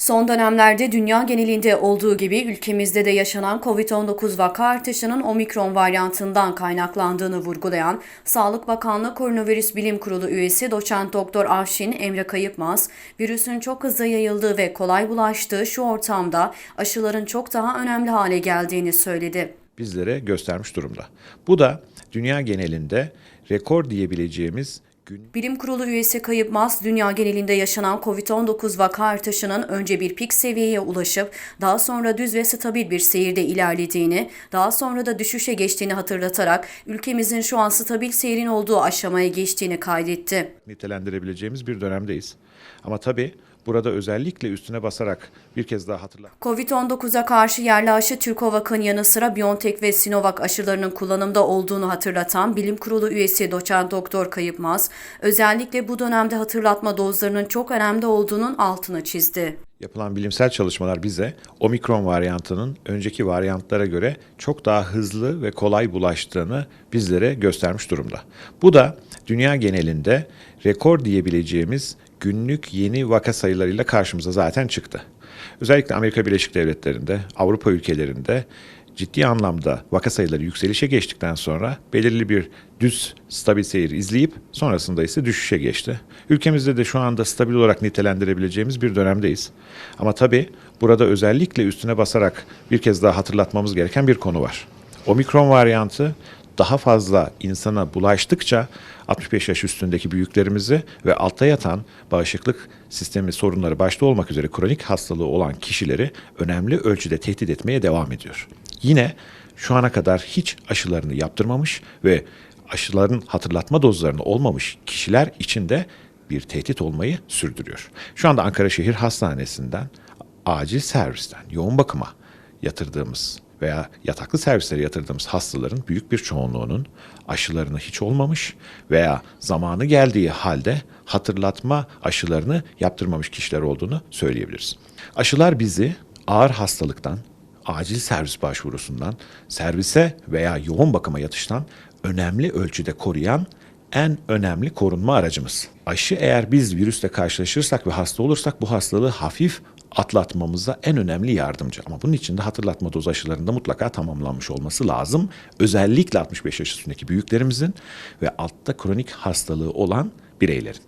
Son dönemlerde dünya genelinde olduğu gibi ülkemizde de yaşanan COVID-19 vaka artışının omikron varyantından kaynaklandığını vurgulayan Sağlık Bakanlığı Koronavirüs Bilim Kurulu üyesi doçent doktor Avşin Emre Kayıpmaz, virüsün çok hızlı yayıldığı ve kolay bulaştığı şu ortamda aşıların çok daha önemli hale geldiğini söyledi. bizlere göstermiş durumda. Bu da dünya genelinde rekor diyebileceğimiz gün Bilim Kurulu üyesi Kayıpmaz, dünya genelinde yaşanan COVID-19 vaka artışının önce bir pik seviyeye ulaşıp daha sonra düz ve stabil bir seyirde ilerlediğini, daha sonra da düşüşe geçtiğini hatırlatarak ülkemizin şu an stabil seyrin olduğu aşamaya geçtiğini kaydetti. nitelendirebileceğimiz bir dönemdeyiz. Ama tabii burada özellikle üstüne basarak bir kez daha hatırlat. Covid-19'a karşı yerli aşı Türkovak'ın yanı sıra BioNTech ve Sinovac aşılarının kullanımda olduğunu hatırlatan Bilim Kurulu üyesi doçent doktor Kayıpmaz, özellikle bu dönemde hatırlatma dozlarının çok önemli olduğunun altını çizdi. Yapılan bilimsel çalışmalar bize omikron varyantının önceki varyantlara göre çok daha hızlı ve kolay bulaştığını bizlere göstermiş durumda. Bu da dünya genelinde rekor diyebileceğimiz günlük yeni vaka sayılarıyla karşımıza zaten çıktı. Özellikle Amerika Birleşik Devletleri'nde, Avrupa ülkelerinde ciddi anlamda vaka sayıları yükselişe geçtikten sonra belirli bir düz stabil seyir izleyip sonrasında ise düşüşe geçti. Ülkemizde de şu anda stabil olarak nitelendirebileceğimiz bir dönemdeyiz. Ama tabii burada özellikle üstüne basarak bir kez daha hatırlatmamız gereken bir konu var. Omikron varyantı daha fazla insana bulaştıkça 65 yaş üstündeki büyüklerimizi ve altta yatan bağışıklık sistemi sorunları başta olmak üzere kronik hastalığı olan kişileri önemli ölçüde tehdit etmeye devam ediyor. Yine şu ana kadar hiç aşılarını yaptırmamış ve aşıların hatırlatma dozlarını olmamış kişiler için de bir tehdit olmayı sürdürüyor. Şu anda Ankara Şehir Hastanesi'nden acil servisten yoğun bakıma yatırdığımız veya yataklı servislere yatırdığımız hastaların büyük bir çoğunluğunun aşılarını hiç olmamış veya zamanı geldiği halde hatırlatma aşılarını yaptırmamış kişiler olduğunu söyleyebiliriz. Aşılar bizi ağır hastalıktan, acil servis başvurusundan, servise veya yoğun bakıma yatıştan önemli ölçüde koruyan en önemli korunma aracımız. Aşı eğer biz virüsle karşılaşırsak ve hasta olursak bu hastalığı hafif atlatmamıza en önemli yardımcı. Ama bunun için de hatırlatma doz aşılarında mutlaka tamamlanmış olması lazım. Özellikle 65 yaş üstündeki büyüklerimizin ve altta kronik hastalığı olan bireylerin.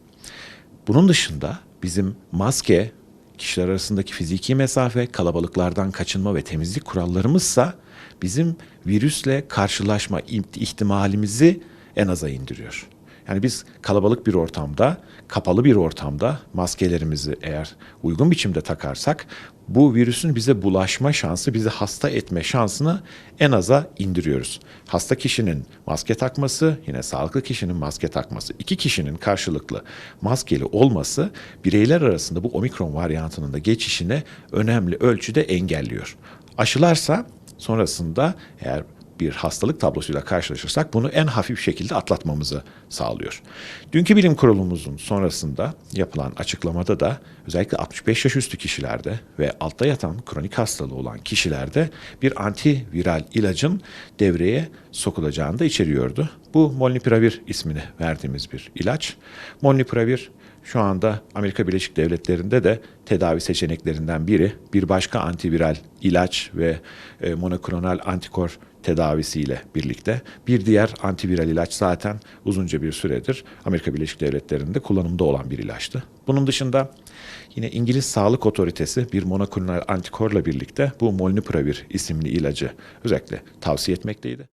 Bunun dışında bizim maske, kişiler arasındaki fiziki mesafe, kalabalıklardan kaçınma ve temizlik kurallarımızsa bizim virüsle karşılaşma ihtimalimizi en aza indiriyor. Yani biz kalabalık bir ortamda, kapalı bir ortamda maskelerimizi eğer uygun biçimde takarsak bu virüsün bize bulaşma şansı, bizi hasta etme şansını en aza indiriyoruz. Hasta kişinin maske takması, yine sağlıklı kişinin maske takması, iki kişinin karşılıklı maskeli olması bireyler arasında bu omikron varyantının da geçişine önemli ölçüde engelliyor. Aşılarsa sonrasında eğer bir hastalık tablosuyla karşılaşırsak bunu en hafif şekilde atlatmamızı sağlıyor. Dünkü bilim kurulumuzun sonrasında yapılan açıklamada da özellikle 65 yaş üstü kişilerde ve altta yatan kronik hastalığı olan kişilerde bir antiviral ilacın devreye sokulacağını da içeriyordu. Bu molnupiravir ismini verdiğimiz bir ilaç. Molnupiravir şu anda Amerika Birleşik Devletleri'nde de tedavi seçeneklerinden biri. Bir başka antiviral ilaç ve e, monoklonal antikor tedavisiyle birlikte. Bir diğer antiviral ilaç zaten uzunca bir süredir Amerika Birleşik Devletleri'nde kullanımda olan bir ilaçtı. Bunun dışında yine İngiliz Sağlık Otoritesi bir monoklonal antikorla birlikte bu molnupiravir isimli ilacı özellikle tavsiye etmekteydi.